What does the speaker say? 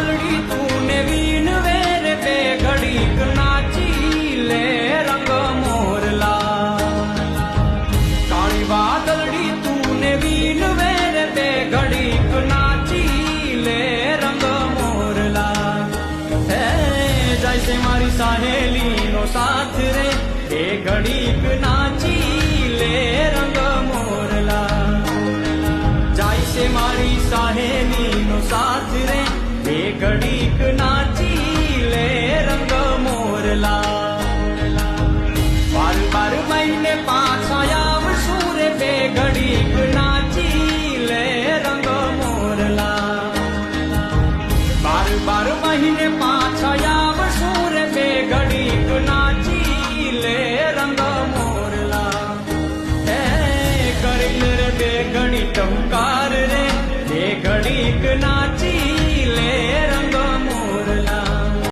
વાદળી તું ને વીણ વેર બે ઘડીક નાચી લે રંગ મોરલા. કાળી વાદળી તું ને વીણ વેર બે ઘડીક નાચી લે રંગ મોરલા. હે, જાય છે મારી સાહેલી નો સાથ રે. બે ઘડીક નાચી લે રંગ મોરલા. બાર બાર મહિને પાછા આવશું રે બે ઘડીક નાચી લે રંગ મોરલા. બાર